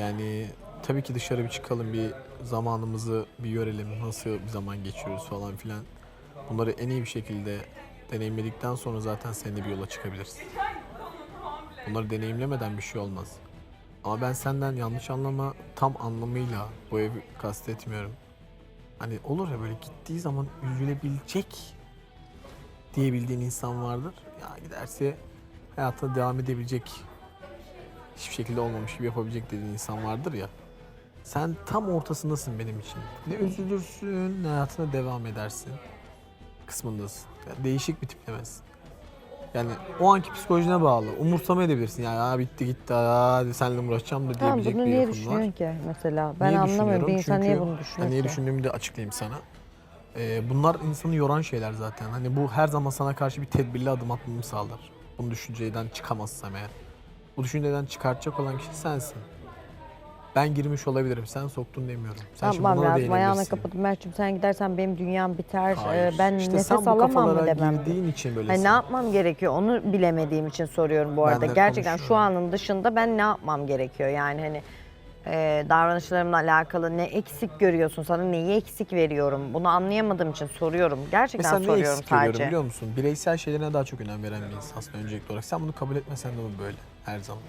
Yani tabii ki dışarı bir çıkalım, bir zamanımızı bir görelim, nasıl bir zaman geçiyoruz falan filan. Bunları en iyi bir şekilde deneyimledikten sonra zaten seninle bir yola çıkabiliriz. Bunları deneyimlemeden bir şey olmaz. Ama ben senden yanlış anlama tam anlamıyla bu evi kastetmiyorum. Hani olur ya böyle gittiği zaman üzülebilecek diyebildiğin insan vardır. Ya giderse hayatına devam edebilecek hiçbir şekilde olmamış gibi yapabilecek dediğin insan vardır ya. Sen tam ortasındasın benim için. Ne üzülürsün ne hayatına devam edersin. Kısmındasın. Yani değişik bir tiplemesin. Yani o anki psikolojine bağlı. Umursama edebilirsin. Yani "Aa, bitti gitti hadi seninle uğraşacağım da Tamam diyebilecek bunu bir niye düşünüyorsun var. ki mesela? Ben Niye anlamıyorum. düşünüyorum? Bir insan niye Çünkü- bunu düşünüyor niye ki? düşündüğümü de açıklayayım sana. Ee, bunlar insanı yoran şeyler zaten. Hani bu her zaman sana karşı bir tedbirli adım atmamı sağlar. Bunu düşünceden çıkamazsam eğer. Bu düşünceden çıkartacak olan kişi sensin. Ben girmiş olabilirim. Sen soktun demiyorum. Sen şimdi Tamam buna da lazım değinebilirsin. kapatıp Mert'cim sen gidersen benim dünyam biter. Hayır. Ee, ben İşte nefes sen bu alamam mı kafalara demem. girdiğin için böylesin. Hani ne yapmam gerekiyor onu bilemediğim için soruyorum bu arada. Gerçekten şu konuşuyorum. anın dışında ben ne yapmam gerekiyor? Yani hani e, davranışlarımla alakalı ne eksik görüyorsun? Sana neyi eksik veriyorum? Bunu anlayamadığım için soruyorum. Gerçekten Mesela soruyorum eksik görüyorum sadece. biliyor musun? Bireysel şeylerine daha çok önem veren bir insansın öncelikli olarak. Sen bunu kabul etmesen de bu böyle her zaman.